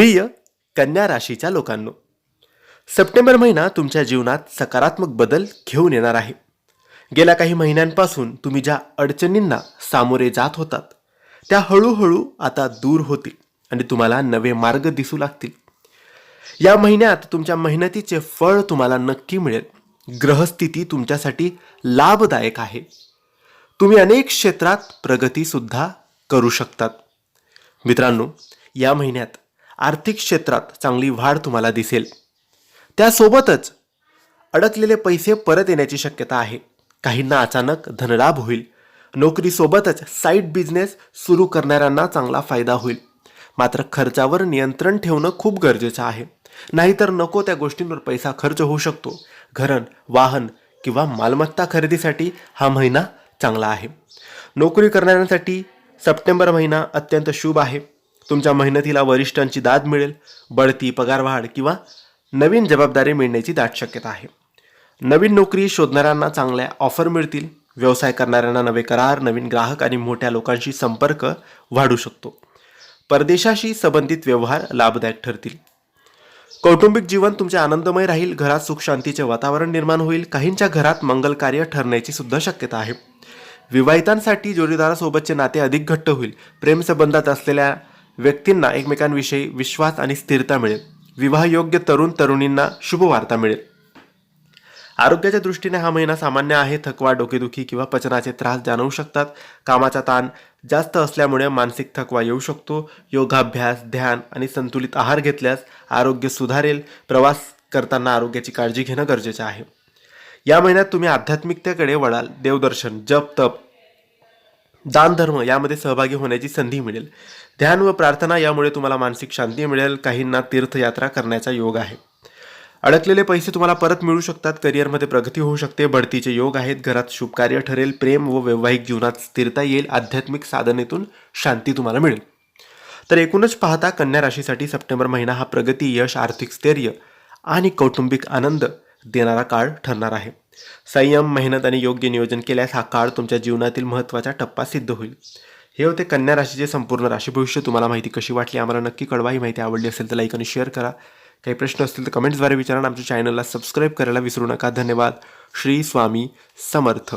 प्रिय कन्या राशीच्या लोकांनो सप्टेंबर महिना तुमच्या जीवनात सकारात्मक बदल घेऊन येणार आहे. गेल्या काही महिन्यांपासून तुम्ही ज्या अडचणींना सामोरे जात होतात त्या हळूहळू आता दूर होतील आणि तुम्हाला नवे मार्ग दिसू लागतील. या महिन्यात तुमच्या मेहनतीचे फळ तुम्हाला नक्की मिळेल. ग्रहस्थिती तुमच्यासाठी लाभदायक आहे. तुम्ही अनेक क्षेत्रात प्रगतीसुद्धा करू शकतात. मित्रांनो या महिन्यात आर्थिक क्षेत्रात चांगली वाढ तुम्हाला दिसेल. त्यासोबतच अडकलेले पैसे परत येण्याची शक्यता आहे. काहींना अचानक धनलाभ होईल. नोकरीसोबतच साईड बिझनेस सुरू करणाऱ्यांना चांगला फायदा होईल. मात्र खर्चावर नियंत्रण ठेवणं खूप गरजेचं आहे. नाहीतर नको त्या गोष्टींवर पैसा खर्च होऊ शकतो. घरण वाहन किंवा मालमत्ता खरेदीसाठी हा महिना चांगला आहे. नोकरी करणाऱ्यांसाठी सप्टेंबर महिना अत्यंत शुभ आहे. तुमच्या मेहनतीला वरिष्ठांची दाद मिळेल बढती पगारवाढ किंवा नवीन जबाबदारी मिळण्याची दाट शक्यता आहे. नवीन नोकरी शोधणाऱ्यांना चांगल्या ऑफर मिळतील व्यवसाय करणाऱ्यांना नवे करार नवीन ग्राहक आणि मोठ्या लोकांशी संपर्क वाढू शकतो. परदेशाशी संबंधित व्यवहार लाभदायक ठरतील. कौटुंबिक जीवन तुमचे आनंदमय राहील घरात सुखशांतीचे वातावरण निर्माण होईल काहींच्या घरात मंगल कार्य ठरण्याची सुद्धा शक्यता आहे. विवाहितांसाठी जोडीदारासोबतचे नाते अधिक घट्ट होईल. प्रेमसंबंधात असलेल्या व्यक्तींना एकमेकांविषयी विश्वास आणि स्थिरता मिळेल. विवाहयोग्य तरुण तरुणींना शुभवार्ता मिळेल. आरोग्याच्या दृष्टीने हा महिना सामान्य आहे. थकवा डोकेदुखी किंवा पचनाचे त्रास जाणवू शकतात. कामाचा ताण जास्त असल्यामुळे मानसिक थकवा येऊ शकतो. योगाभ्यास ध्यान आणि संतुलित आहार घेतल्यास आरोग्य सुधारेल. प्रवास करताना आरोग्याची काळजी घेणं गरजेचं आहे. या महिन्यात तुम्ही आध्यात्मिकतेकडे वळाल. देवदर्शन जप तप दानधर्म यामध्ये सहभागी होण्याची संधी मिळेल. ध्यान व प्रार्थना यामुळे तुम्हाला मानसिक शांती मिळेल काहींना तीर्थयात्रा करण्याचा योग आहे. अडकलेले पैसे तुम्हाला परत मिळू शकतात करिअरमध्ये प्रगती होऊ शकते बढतीचे योग आहेत घरात शुभकार्य ठरेल प्रेम व वैवाहिक जीवनात स्थिरता येईल आध्यात्मिक साधनेतून शांती तुम्हाला मिळेल. तर एकूणच पाहता कन्या राशीसाठी सप्टेंबर महिना हा प्रगती यश आर्थिक स्थैर्य आणि कौटुंबिक आनंद देणारा काळ ठरणार आहे. संयम मेहनत आणि योग्य नियोजन केल्यास हा काळ तुमच्या जीवनातील महत्त्वाचा टप्पा सिद्ध होईल. हे होते कन्या राशीचे संपूर्ण राशी भविष्य. तुम्हाला माहिती कशी वाटली आम्हाला नक्की कळवा. ही माहिती आवडली असेल तर लाईक आणि शेअर करा. काही प्रश्न असतील तर कमेंट्सद्वारे विचारा आमच्या चॅनलला सबस्क्राईब करायला विसरू नका. धन्यवाद. श्री स्वामी समर्थ.